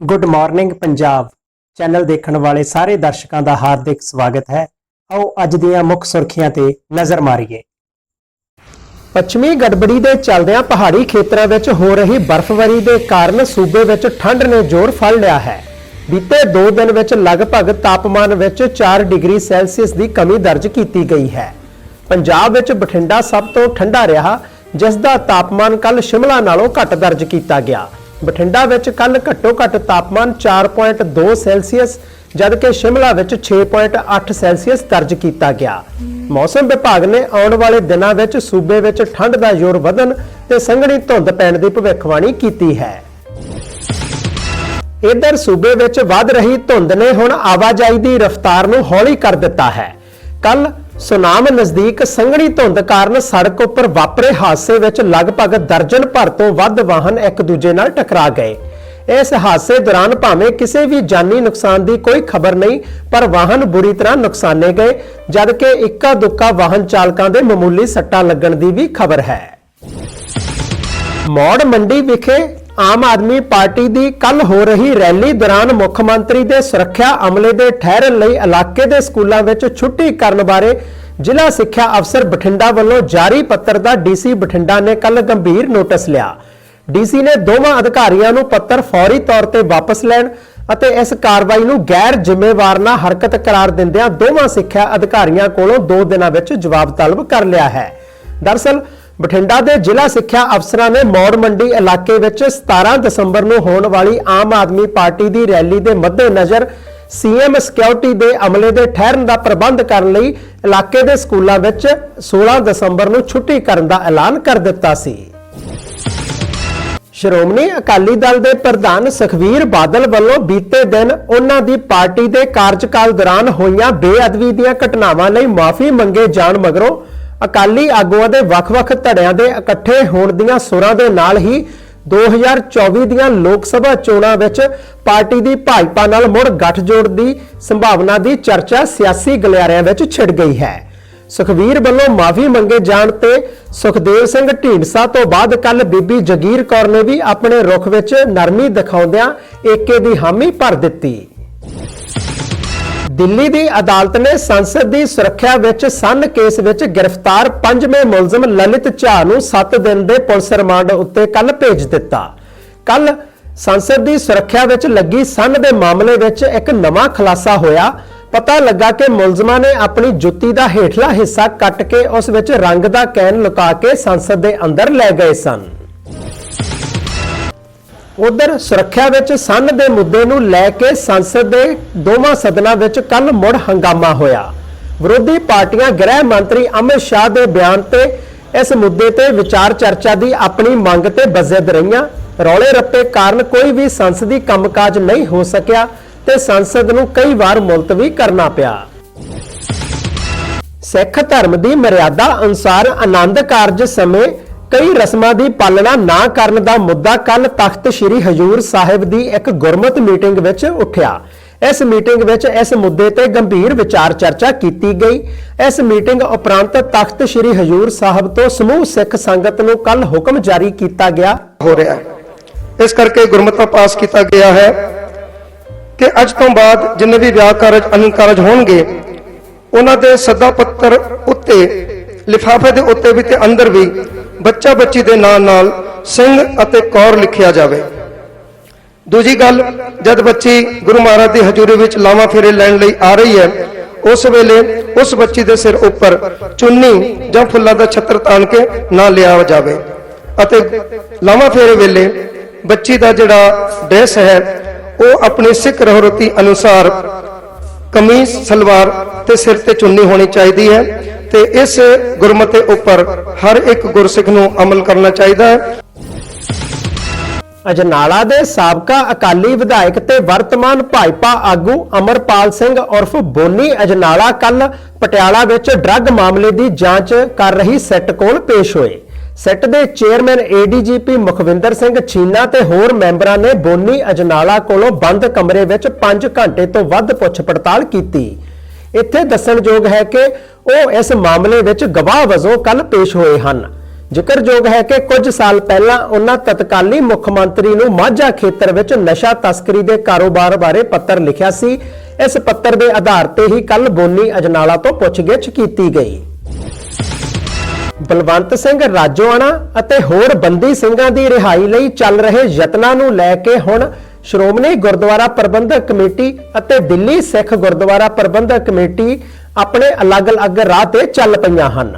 Good morning Punjab channel ਦੇਖਣ ਵਾਲੇ ਸਾਰੇ ਦਰਸ਼ਕਾਂ ਦਾ ਹਾਰਦਿਕ ਸਵਾਗਤ ਹੈ। ਆਓ ਅੱਜ ਦੀਆਂ ਮੁੱਖ ਸੁਰਖੀਆਂ ਤੇ ਨਜ਼ਰ ਮਾਰੀਏ। ਪੱਛਮੀ ਗੜਬੜੀ ਦੇ ਚੱਲਦਿਆਂ ਪਹਾੜੀ ਖੇਤਰਾਂ ਵਿੱਚ ਹੋ ਰਹੀ ਬਰਫ਼ਬਾਰੀ ਦੇ ਕਾਰਨ ਸੂਬੇ ਵਿੱਚ ਠੰਡ ਨੇ ਜ਼ੋਰ ਫੜ ਲਿਆ ਹੈ। ਬੀਤੇ 2 ਦਿਨ ਵਿੱਚ ਲਗਭਗ ਤਾਪਮਾਨ ਵਿੱਚ 4 ਡਿਗਰੀ ਸੈਲਸੀਅਸ ਦੀ ਕਮੀ ਦਰਜ ਕੀਤੀ ਗਈ ਹੈ। ਪੰਜਾਬ ਵਿੱਚ ਬਠਿੰਡਾ ਸਭ ਤੋਂ ਠੰਡਾ ਰਿਹਾ, ਜਿਸ ਦਾ ਤਾਪਮਾਨ ਕੱਲ ਸ਼ਿਮਲਾ ਨਾਲੋਂ ਘੱਟ ਦਰਜ ਕੀਤਾ ਗਿਆ। ਬਠਿੰਡਾ ਵਿੱਚ ਕੱਲ ਘੱਟੋ ਘੱਟ ਤਾਪਮਾਨ 4.2 ਸੈਲਸੀਅਸ, ਜਦਕਿ ਸ਼ਿਮਲਾ ਵਿੱਚ 6.8 ਸੈਲਸੀਅਸ ਦਰਜ ਕੀਤਾ ਗਿਆ। ਮੌਸਮ ਵਿਭਾਗ ਨੇ ਆਉਣ ਵਾਲੇ ਦਿਨਾਂ ਵਿੱਚ ਸੂਬੇ ਵਿੱਚ ਠੰਡ ਦਾ ਜ਼ੋਰ ਵਧਣ ਤੇ ਸੰਘਣੀ ਧੁੰਦ ਪੈਣ ਦੀ ਭਵਿੱਖਬਾਣੀ ਕੀਤੀ ਹੈ। ਇਧਰ ਸੂਬੇ ਵਿੱਚ ਵੱਧ ਰਹੀ ਧੁੰਦ ਨੇ ਹੁਣ ਆਵਾਜਾਈ ਦੀ ਰਫ਼ਤਾਰ ਨੂੰ ਹੌਲੀ ਕਰ ਦਿੱਤਾ ਹੈ। ਕੱਲ ਸੁਨਾਮ ਨਜ਼ਦੀਕ ਸੰਘਣੀ ਧੁੰਦ ਕਾਰਨ ਸੜਕ ਉੱਪਰ ਵਾਪਰੇ ਹਾਦਸੇ ਵਿੱਚ ਲਗਭਗ ਦਰਜਨ ਭਰ ਤੋਂ ਵੱਧ ਵਾਹਨ ਇੱਕ ਦੂਜੇ ਨਾਲ ਟਕਰਾ ਗਏ। ਇਸ ਹਾਦਸੇ ਦੌਰਾਨ ਭਾਵੇਂ ਕਿਸੇ ਵੀ ਜਾਨੀ ਨੁਕਸਾਨ ਦੀ ਕੋਈ ਖਬਰ ਨਹੀਂ, ਪਰ ਵਾਹਨ ਬੁਰੀ ਤਰ੍ਹਾਂ ਨੁਕਸਾਨੇ ਗਏ, ਜਦਕਿ ਇੱਕਾ ਦੁੱਕਾ ਵਾਹਨ ਚਾਲਕਾਂ ਦੇ ਮਾਮੂਲੀ ਸੱਟਾਂ ਲੱਗਣ ਦੀ ਵੀ ਖਬਰ ਹੈ। ਮੌੜ ਮੰਡੀ ਵਿਖੇ ਆਮ ਆਦਮੀ ਪਾਰਟੀ ਦੀ ਕੱਲ ਹੋ ਰਹੀ ਰੈਲੀ ਦੌਰਾਨ ਮੁੱਖ ਮੰਤਰੀ ਦੇ ਸੁਰੱਖਿਆ ਅਮਲੇ ਦੇ ਠਹਿਰਨ ਲਈ ਇਲਾਕੇ ਦੇ ਸਕੂਲਾਂ ਵਿੱਚ ਛੁੱਟੀ ਕਰਨ ਬਾਰੇ ਜ਼ਿਲ੍ਹਾ ਸਿੱਖਿਆ ਅਫਸਰ ਬਠਿੰਡਾ ਵੱਲੋਂ ਜਾਰੀ ਪੱਤਰ ਦਾ ਡੀਸੀ ਬਠਿੰਡਾ ਨੇ ਕੱਲ ਗੰਭੀਰ ਨੋਟਿਸ ਲਿਆ। ਡੀਸੀ ਨੇ ਦੋਵਾਂ ਅਧਿਕਾਰੀਆਂ ਨੂੰ ਪੱਤਰ ਫੌਰੀ ਤੌਰ ਤੇ ਵਾਪਸ ਲੈਣ ਅਤੇ ਇਸ ਕਾਰਵਾਈ ਨੂੰ ਗੈਰ ਜ਼ਿੰਮੇਵਾਰ ਨਾ ਹਰਕਤ ਕਰਾਰ ਦਿੰਦਿਆਂ ਦੋਵਾਂ ਸਿੱਖਿਆ ਅਧਿਕਾਰੀਆਂ ਕੋਲੋਂ 2 ਦਿਨਾਂ ਵਿੱਚ ਜਵਾਬ ਤਲਬ ਕਰ ਲਿਆ ਹੈ। ਦਰਸਲ ਬਠਿੰਡਾ ਦੇ ਜ਼ਿਲ੍ਹਾ ਸਿੱਖਿਆ ਅਫਸਰਾਂ ਨੇ ਮੌੜ ਮੰਡੀ ਇਲਾਕੇ ਵਿੱਚ 17 ਦਸੰਬਰ ਨੂੰ ਹੋਣ ਵਾਲੀ ਆਮ ਆਦਮੀ ਪਾਰਟੀ ਦੀ ਰੈਲੀ ਦੇ ਮੱਦੇਨਜ਼ਰ ਸੀਐਮ ਸਿਕਿਉਰਿਟੀ ਦੇ ਅਮਲੇ ਦੇ ਠਹਿਰਨ ਦਾ ਪ੍ਰਬੰਧ ਕਰਨ ਲਈ ਇਲਾਕੇ ਦੇ ਸਕੂਲਾਂ ਵਿੱਚ 16 ਦਸੰਬਰ ਨੂੰ ਛੁੱਟੀ ਕਰਨ ਦਾ ਐਲਾਨ ਕਰ ਦਿੱਤਾ ਸੀ। ਸ਼੍ਰੋਮਣੀ ਅਕਾਲੀ ਦਲ ਦੇ ਪ੍ਰਧਾਨ ਸੁਖਵੀਰ ਬਾਦਲ ਵੱਲੋਂ ਬੀਤੇ ਦਿਨ ਉਹਨਾਂ ਦੀ ਪਾਰਟੀ ਦੇ ਕਾਰਜਕਾਲ ਦੌਰਾਨ ਹੋਈਆਂ ਬੇਅਦਬੀ ਦੀਆਂ ਘਟਨਾਵਾਂ ਲਈ ਮਾਫੀ ਮੰਗੇ ਜਾਣ ਮਗਰੋਂ ਅਕਾਲੀ ਆਗੂਆਂ ਦੇ ਵੱਖ-ਵੱਖ ਧੜਿਆਂ ਦੇ ਇਕੱਠੇ ਹੋਣ ਦੀਆਂ ਸੁਰਾਂ ਦੇ ਨਾਲ ਹੀ 2024 ਦੀਆਂ ਲੋਕ ਸਭਾ ਚੋਣਾਂ ਵਿੱਚ ਪਾਰਟੀ ਦੀ ਭਾਜਪਾ ਨਾਲ ਮੁੜ ਗੱਠਜੋੜ ਦੀ ਸੰਭਾਵਨਾ ਦੀ ਚਰਚਾ ਸਿਆਸੀ ਗਲਿਆਰਿਆਂ ਵਿੱਚ ਛਿੜ ਗਈ ਹੈ। ਸੁਖਵੀਰ ਵੱਲੋਂ ਮਾਫੀ ਮੰਗੇ ਜਾਣ ਤੇ ਸੁਖਦੇਵ ਸਿੰਘ ਢੀਂਡਸਾ ਤੋਂ ਬਾਅਦ ਕੱਲ ਬੀਬੀ ਜਗੀਰ ਕੌਰ ਨੇ ਵੀ ਆਪਣੇ ਰੁਖ ਵਿੱਚ ਨਰਮੀ ਦਿਖਾਉਂਦਿਆਂ ਏਕੇ ਦੀ ਹਾਮੀ ਭਰ ਦਿੱਤੀ। ਦਿੱਲੀ ਦੀ ਅਦਾਲਤ ਨੇ ਸੰਸਦ ਦੀ ਸੁਰੱਖਿਆ ਵਿੱਚ ਸਨ ਕੇਸ ਵਿੱਚ ਗ੍ਰਿਫਤਾਰ ਪੰਜਵੇਂ ਮੁਲਜ਼ਮ ਲਲਿਤ ਝਾ ਨੂੰ 7 ਦਿਨ ਦੇ ਪੁਲਿਸ ਰਿਮਾਂਡ ਉੱਤੇ ਕੱਲ ਭੇਜ ਦਿੱਤਾ। ਕੱਲ ਸੰਸਦ ਦੀ ਸੁਰੱਖਿਆ ਵਿੱਚ ਲੱਗੀ ਸਨ ਦੇ ਮਾਮਲੇ ਵਿੱਚ ਇੱਕ ਨਵਾਂ ਖੁਲਾਸਾ ਹੋਇਆ। ਪਤਾ ਲੱਗਾ ਕਿ ਮੁਲਜ਼ਮਾਂ ਨੇ ਆਪਣੀ ਜੁੱਤੀ ਦਾ ਹੇਠਲਾ ਹਿੱਸਾ ਕੱਟ ਕੇ ਉਸ ਵਿੱਚ ਰੰਗ ਦਾ ਕੈਨ ਲੁਕਾ ਕੇ ਸੰਸਦ ਦੇ ਅੰਦਰ ਲੈ ਗਏ ਸਨ। ਉਧਰ ਸੁਰੱਖਿਆ ਵਿੱਚ ਸੰਨ ਦੇ ਮੁੱਦੇ ਨੂੰ ਲੈ ਕੇ ਸੰਸਦ ਦੇ ਦੋਵਾਂ ਸਦਨਾਂ ਵਿੱਚ ਕੱਲ ਮੁੜ ਹੰਗਾਮਾ ਹੋਇਆ। ਵਿਰੋਧੀ ਪਾਰਟੀਆਂ ਗ੍ਰਹਿ ਮੰਤਰੀ ਅਮਿਤ ਸ਼ਾਹ ਦੇ ਬਿਆਨ ਤੇ ਇਸ ਮੁੱਦੇ ਤੇ ਵਿਚਾਰ ਚਰਚਾ ਦੀ ਆਪਣੀ ਮੰਗ ਤੇ ਬਜ਼ਦ ਰਹੀਆਂ। ਰੌਲੇ ਰੱਪੇ ਕਾਰਨ ਕੋਈ ਵੀ ਸੰਸਦੀ ਕੰਮਕਾਜ ਨਹੀਂ ਹੋ ਸਕਿਆ ਤੇ ਸੰਸਦ ਨੂੰ ਕਈ ਵਾਰ ਮੁਲਤਵੀ ਕਰਨਾ ਪਿਆ। ਸਿੱਖ ਧਰਮ ਦੀ ਮਰਿਆਦਾ ਅਨੁਸਾਰ ਆਨੰਦ ਕਾਰਜ ਸਮੇਂ ਕਈ ਰਸਮਾਂ ਦੀ ਪਾਲਣਾ ਨਾ ਕਰਨ ਦਾ ਮੁੱਦਾ ਕੱਲ ਤਖਤ ਸ੍ਰੀ ਹਜੂਰ ਸਾਹਿਬ ਦੀ ਇੱਕ ਗੁਰਮਤ ਮੀਟਿੰਗ ਵਿੱਚ ਉੱਠਿਆ। ਇਸ ਮੀਟਿੰਗ ਵਿੱਚ ਇਸ ਮੁੱਦੇ ਤੇ ਗੰਭੀਰ ਵਿਚਾਰ ਚਰਚਾ ਕੀਤੀ ਗਈ। ਇਸ ਮੀਟਿੰਗ ਉਪਰੰਤ ਤਖਤ ਸ੍ਰੀ ਹਜੂਰ ਸਾਹਿਬ ਤੋਂ ਸਮੂਹ ਸਿੱਖ ਸੰਗਤ ਨੂੰ ਕੱਲ ਹੁਕਮ ਜਾਰੀ ਕੀਤਾ ਗਿਆ। ਹੋ ਰਿਹਾ ਇਸ ਕਰਕੇ ਗੁਰਮਤਾ ਪਾਸ ਕੀਤਾ ਗਿਆ ਹੈ ਕਿ ਅੱਜ ਤੋਂ ਬਾਅਦ ਜਿੰਨੇ ਵੀ ਵਿਆਹ ਕਾਰਜ ਅਨੰਦ ਕਾਰਜ ਹੋਣਗੇ, ਉਹਨਾਂ ਦੇ ਸੱਦਾ ਪੱਤਰ ਉੱਤੇ, ਲਿਫਾਫੇ ਦੇ ਉੱਤੇ ਵੀ ਤੇ ਅੰਦਰ ਵੀ ਬੱਚਾ ਬੱਚੀ ਦੇ ਨਾਂ ਨਾਲ ਸਿੰਘ ਅਤੇ ਕੌਰ ਲਿਖਿਆ ਜਾਵੇ। ਦੂਜੀ ਗੱਲ, ਜਦ ਬੱਚੀ ਗੁਰੂ ਮਹਾਰਾਜ ਦੀ ਹਜ਼ੂਰੀ ਵਿੱਚ ਲਾਵਾਂ ਫੇਰੇ ਲੈਣ ਲਈ ਆ ਰਹੀ ਹੈ, ਉਸ ਵੇਲੇ ਉਸ ਬੱਚੀ ਦੇ ਸਿਰ ਉੱਪਰ ਚੁੰਨੀ ਜਾਂ ਫੁੱਲਾਂ ਦਾ ਛੱਤਰ ਤਾਣ ਕੇ ਨਾ ਲਿਆ ਜਾਵੇ ਅਤੇ ਲਾਵਾਂ ਫੇਰੇ ਵੇਲੇ ਬੱਚੀ ਦਾ ਜਿਹੜਾ ਡਰੈਸ ਹੈ, ਉਹ ਆਪਣੀ ਸਿੱਖ ਰਹੁਰਤੀ ਅਨੁਸਾਰ ਕਮੀਜ਼, ਸਲਵਾਰ ਤੇ ਸਿਰ ਤੇ ਚੁੰਨੀ ਹੋਣੀ ਚਾਹੀਦੀ ਹੈ ਤੇ ਇਸ ਗੁਰਮਤੇ ਉੱਪਰ ਹਰ ਇੱਕ ਗੁਰਸਿੱਖ ਨੂੰ ਅਮਲ ਕਰਨਾ ਚਾਹੀਦਾ ਹੈ। ਅਜਨਾਲਾ ਦੇ ਸਾਬਕਾ ਅਕਾਲੀ ਵਿਧਾਇਕ ਤੇ ਵਰਤਮਾਨ ਭਾਜਪਾ ਆਗੂ ਅਮਰਪਾਲ ਸਿੰਘ ਉਰਫ ਬੋਨੀ ਅਜਨਾਲਾ ਕੱਲ ਪਟਿਆਲਾ ਵਿੱਚ ਡਰੱਗ ਮਾਮਲੇ ਦੀ ਜਾਂਚ ਕਰ ਰਹੀ ਸੈੱਟ ਕੋਲ ਪੇਸ਼ ਹੋਏ। ਸੈੱਟ ਦੇ ਚੇਅਰਮੈਨ ਏਡੀਜੀਪੀ ਮੁਖਵਿੰਦਰ ਸਿੰਘ ਛੀਨਾ ਤੇ ਹੋਰ ਮੈਂਬਰਾਂ ਨੇ ਬੋਨੀ ਅਜਨਾਲਾ ਕੋਲੋਂ ਬੰਦ ਕਮਰੇ ਵਿੱਚ 5 ਘੰਟੇ ਤੋਂ ਵੱਧ ਪੁੱਛ ਪੜਤਾਲ ਕੀਤੀ। ਇੱਥੇ ਦੱਸਣਯੋਗ ਹੈ ਕਿ ਉਹ ਇਸ ਮਾਮਲੇ ਵਿੱਚ ਗਵਾਹ ਵਜੋਂ ਕੱਲ ਪੇਸ਼ ਹੋਏ ਹਨ। ਜ਼ਿਕਰਯੋਗ ਹੈ ਕਿ ਕੁਝ ਸਾਲ ਪਹਿਲਾਂ ਉਹਨਾਂ ਤਤਕਾਲੀ ਮੁੱਖ ਮੰਤਰੀ ਨੂੰ ਮਾਝਾ ਖੇਤਰ ਵਿੱਚ ਨਸ਼ਾ ਤਸਕਰੀ ਦੇ ਕਾਰੋਬਾਰ ਬਾਰੇ ਪੱਤਰ ਲਿਖਿਆ ਸੀ। ਇਸ ਪੱਤਰ ਦੇ ਆਧਾਰ ਤੇ ਹੀ ਕੱਲ ਬੋਨੀ ਅਜਨਾਲਾ ਤੋਂ ਪੁੱਛਗਿੱਛ ਕੀਤੀ ਗਈ। ਬਲਵੰਤ ਸਿੰਘ ਰਾਜੋਆਣਾ ਅਤੇ ਹੋਰ ਬੰਦੀ ਸਿੰਘਾਂ ਦੀ ਰਿਹਾਈ ਲਈ ਚੱਲ ਰਹੇ ਯਤਨਾਂ ਨੂੰ ਲੈ ਕੇ ਹੁਣ ਸ਼੍ਰੋਮਣੀ ਗੁਰਦੁਆਰਾ ਪ੍ਰਬੰਧਕ ਕਮੇਟੀ ਅਤੇ ਦਿੱਲੀ ਸਿੱਖ ਗੁਰਦੁਆਰਾ ਪ੍ਰਬੰਧਕ ਕਮੇਟੀ ਆਪਣੇ ਅਲੱਗ-ਅਲੱਗ ਰਾਹ ਤੇ ਚੱਲ ਪਈਆਂ ਹਨ।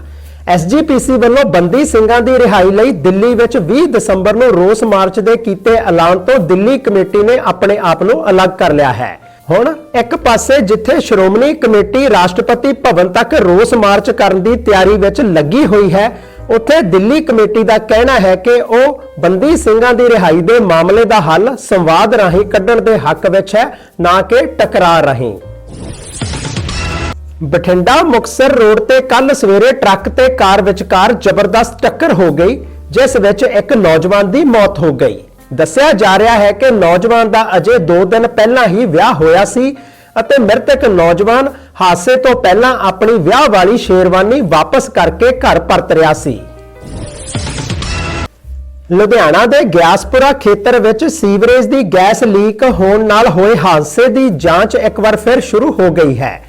ਐਸਜੀਪੀਸੀ ਵੱਲੋਂ ਬੰਦੀ ਸਿੰਘਾਂ ਦੀ ਰਿਹਾਈ ਲਈ ਦਿੱਲੀ ਵਿੱਚ 20 ਦਸੰਬਰ ਨੂੰ ਰੋਸ ਮਾਰਚ ਦੇ ਕੀਤੇ ਐਲਾਨ ਤੋਂ ਦਿੱਲੀ ਕਮੇਟੀ ਨੇ ਆਪਣੇ ਆਪ ਨੂੰ ਅਲੱਗ ਕਰ ਲਿਆ ਹੈ। ਹੁਣ ਇੱਕ ਪਾਸੇ ਜਿੱਥੇ ਸ਼੍ਰੋਮਣੀ ਕਮੇਟੀ ਰਾਸ਼ਟਰਪਤੀ ਭਵਨ ਤੱਕ ਰੋਸ ਮਾਰਚ ਕਰਨ ਦੀ ਤਿਆਰੀ ਵਿੱਚ ਲੱਗੀ ਹੋਈ ਹੈ ਉੱਥੇ ਦਿੱਲੀ ਕਮੇਟੀ ਦਾ ਕਹਿਣਾ ਹੈ ਕਿ ਉਹ ਬੰਦੀ ਸਿੰਘਾਂ ਦੀ ਰਿਹਾਈ ਦੇ ਮਾਮਲੇ ਦਾ ਹੱਲ ਸੰਵਾਦ ਰਾਹੀਂ ਕੱਢਣ ਦੇ ਹੱਕ ਵਿੱਚ ਹੈ, ਨਾ ਕਿ ਟਕਰਾਅ ਰਾਹੀਂ। ਬਠਿੰਡਾ ਮੁਕਸਰ ਰੋਡ ਤੇ ਕੱਲ ਸਵੇਰੇ ਟਰੱਕ ਤੇ ਕਾਰ ਵਿਚਕਾਰ ਜ਼ਬਰਦਸਤ ਟੱਕਰ ਹੋ ਗਈ, ਜਿਸ ਵਿੱਚ ਇੱਕ ਨੌਜਵਾਨ ਦੀ ਮੌਤ ਹੋ ਗਈ। ਦੱਸਿਆ ਜਾ ਰਿਹਾ ਹੈ ਕਿ ਨੌਜਵਾਨ ਦਾ ਅਜੇ 2 ਦਿਨ ਪਹਿਲਾਂ ਹੀ ਵਿਆਹ ਹੋਇਆ ਸੀ ਅਤੇ ਮ੍ਰਿਤਕ ਨੌਜਵਾਨ ਹਾਦਸੇ ਤੋਂ ਪਹਿਲਾਂ ਆਪਣੀ ਵਿਆਹ ਵਾਲੀ ਸ਼ੇਰਵਾਨੀ ਵਾਪਸ ਕਰਕੇ ਘਰ ਪਰਤ ਰਿਹਾ ਸੀ। ਲੁਧਿਆਣਾ ਦੇ ਗਿਆਸਪੁਰਾ ਖੇਤਰ ਵਿੱਚ ਸੀਵਰੇਜ ਦੀ ਗੈਸ ਲੀਕ ਹੋਣ ਨਾਲ ਹੋਏ ਹਾਦਸੇ ਦੀ ਜਾਂਚ ਇੱਕ ਵਾਰ ਫਿਰ ਸ਼ੁਰੂ ਹੋ ਗਈ ਹੈ।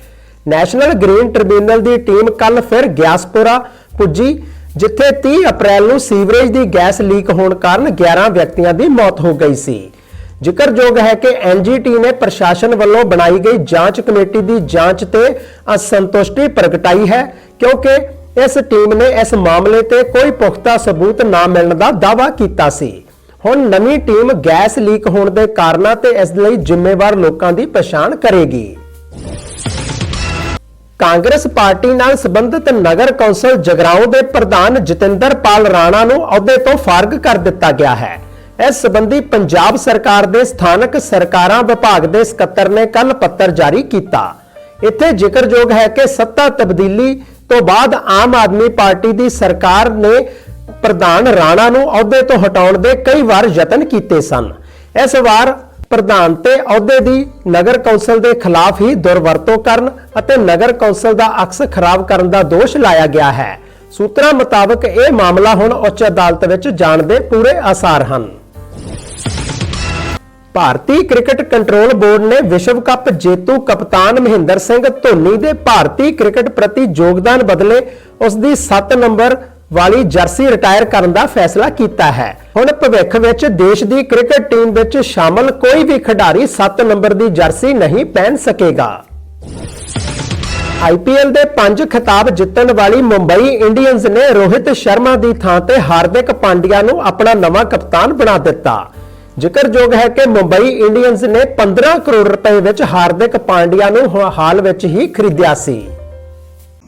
ਨੈਸ਼ਨਲ ਗ੍ਰੀਨ ਟ੍ਰਿਬਿਊਨਲ ਦੀ ਟੀਮ ਕੱਲ ਫਿਰ ਗਿਆਸਪੁਰਾ ਪੁੱਜੀ, ਜਿੱਥੇ 30 ਅਪ੍ਰੈਲ ਨੂੰ ਸੀਵਰੇਜ ਦੀ ਗੈਸ ਲੀਕ ਹੋਣ ਕਾਰਨ 11 ਵਿਅਕਤੀਆਂ ਦੀ ਮੌਤ ਹੋ ਗਈ ਸੀ। ਜ਼ਿਕਰਯੋਗ ਹੈ ਕਿ ਐਨਜੀਟੀ ਨੇ ਪ੍ਰਸ਼ਾਸਨ ਵੱਲੋਂ ਬਣਾਈ ਗਈ ਜਾਂਚ ਕਮੇਟੀ ਦੀ ਜਾਂਚ ਤੇ ਅਸੰਤੁਸ਼ਟੀ ਪ੍ਰਗਟਾਈ ਹੈ, ਕਿਉਂਕਿ ਇਸ ਟੀਮ ਨੇ ਇਸ ਮਾਮਲੇ ਤੇ ਕੋਈ ਪੁਖਤਾ ਸਬੂਤ ਨਾ ਮਿਲਣ ਦਾ ਦਾਅਵਾ ਕੀਤਾ ਸੀ। ਹੁਣ ਨਵੀਂ ਟੀਮ ਗੈਸ ਲੀਕ ਹੋਣ ਦੇ ਕਾਰਨਾਂ ਤੇ ਇਸ ਲਈ ਜ਼ਿੰਮੇਵਾਰ ਲੋਕਾਂ ਦੀ ਪਛਾਣ ਕਰੇਗੀ। ਕਾਂਗਰਸ ਪਾਰਟੀ ਨਾਲ ਸੰਬੰਧਿਤ ਨਗਰ ਕੌਂਸਲ ਜਗਰਾਉਂ ਦੇ ਪ੍ਰਧਾਨ ਜਤਿੰਦਰ ਪਾਲ ਰਾਣਾ ਨੂੰ ਅਹੁਦੇ ਤੋਂ ਫਾਰਗ ਕਰ ਦਿੱਤਾ ਗਿਆ ਹੈ। ਇਸ ਸੰਬੰਧੀ ਪੰਜਾਬ ਸਰਕਾਰ ਦੇ ਸਥਾਨਕ ਸਰਕਾਰਾਂ ਵਿਭਾਗ ਦੇ ਸਕੱਤਰ ਨੇ ਕੱਲ ਪੱਤਰ ਜਾਰੀ ਕੀਤਾ। ਇੱਥੇ ਜ਼ਿਕਰਯੋਗ ਹੈ ਕਿ ਸੱਤਾ ਤਬਦੀਲੀ ਤੋਂ ਬਾਅਦ ਆਮ ਆਦਮੀ ਪਾਰਟੀ ਦੀ ਸਰਕਾਰ ਨੇ ਪ੍ਰਧਾਨ ਰਾਣਾ ਨੂੰ ਅਹੁਦੇ ਤੋਂ ਹਟਾਉਣ ਦੇ ਕਈ ਵਾਰ ਯਤਨ ਕੀਤੇ ਸਨ। ਇਸ ਵਾਰ ਪ੍ਰਧਾਨ ਤੇ ਅਹੁਦੇ ਦੀ ਨਗਰ ਕੌਂਸਲ ਦੇ ਖਿਲਾਫ ਹੀ ਦੁਰਵਰਤੋਂ ਕਰਨ ਅਤੇ ਨਗਰ ਕੌਂਸਲ ਦਾ ਅਕਸ ਖਰਾਬ ਕਰਨ ਦਾ ਦੋਸ਼ ਲਾਇਆ ਗਿਆ ਹੈ। ਸੂਤਰਾਂ ਮੁਤਾਬਕ ਇਹ ਮਾਮਲਾ ਹੁਣ ਉੱਚ ਅਦਾਲਤ ਵਿੱਚ ਜਾਣ ਦੇ ਪੂਰੇ ਆਸਾਰ ਹਨ। ਭਾਰਤੀ ਕ੍ਰਿਕਟ ਕੰਟਰੋਲ ਬੋਰਡ ਨੇ ਵਿਸ਼ਵ ਕੱਪ ਜੇਤੂ ਕਪਤਾਨ ਮਹਿੰਦਰ ਸਿੰਘ ਧੋਨੀ ਦੇ ਭਾਰਤੀ ਕ੍ਰਿਕਟ ਪ੍ਰਤੀ ਯੋਗਦਾਨ ਬਦਲੇ ਉਸ ਦੀ 7 ਨੰਬਰ ਵਾਲੀ ਜਰਸੀ ਰਿਟਾਇਰ ਕਰਨ ਦਾ ਫੈਸਲਾ ਕੀਤਾ ਹੈ। ਹੁਣ ਭਵਿੱਖ ਵਿੱਚ ਦੇਸ਼ ਦੀ ਕ੍ਰਿਕਟ ਟੀਮ ਵਿੱਚ ਸ਼ਾਮਲ ਕੋਈ ਵੀ ਖਿਡਾਰੀ 7 ਨੰਬਰ ਦੀ ਜਰਸੀ ਨਹੀਂ ਪਹਿਨ ਸਕੇਗਾ। ਆਈਪੀਐਲ ਦੇ ਪੰਜ ਖਿਤਾਬ ਜਿੱਤਣ ਵਾਲੀ ਮੁੰਬਈ ਇੰਡੀਅਨਜ਼ ਨੇ ਰੋਹਿਤ ਸ਼ਰਮਾ ਦੀ ਥਾਂ ਤੇ ਹਾਰਦਿਕ ਪਾਂਡਿਆ ਨੂੰ ਆਪਣਾ ਨਵਾਂ ਕਪਤਾਨ ਬਣਾ ਦਿੱਤਾ। ਜ਼ਿਕਰਯੋਗ ਹੈ ਕਿ ਮੁੰਬਈ ਇੰਡੀਅਨਜ਼ ਨੇ 15 ਕਰੋੜ ਰੁਪਏ ਵਿੱਚ ਹਾਰਦਿਕ ਪਾਂਡਿਆ ਨੂੰ ਹਾਲ ਵਿੱਚ ਹੀ ਖਰੀਦਿਆ ਸੀ।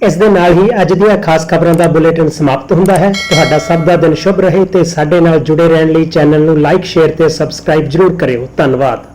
ਇਸ ਦੇ ਨਾਲ ਹੀ ਅੱਜ ਦੀਆਂ ਖਾਸ ਖਬਰਾਂ ਦਾ ਬੁਲੇਟਿਨ ਸਮਾਪਤ ਹੁੰਦਾ ਹੈ। ਤੁਹਾਡਾ ਸਭ ਦਾ ਦਿਨ ਸ਼ੁਭ ਰਹੇ ਤੇ ਸਾਡੇ ਨਾਲ ਜੁੜੇ ਰਹਿਣ ਲਈ ਚੈਨਲ ਨੂੰ ਲਾਈਕ, ਸ਼ੇਅਰ ਤੇ ਸਬਸਕ੍ਰਾਈਬ ਜਰੂਰ ਕਰਿਓ। ਧੰਨਵਾਦ।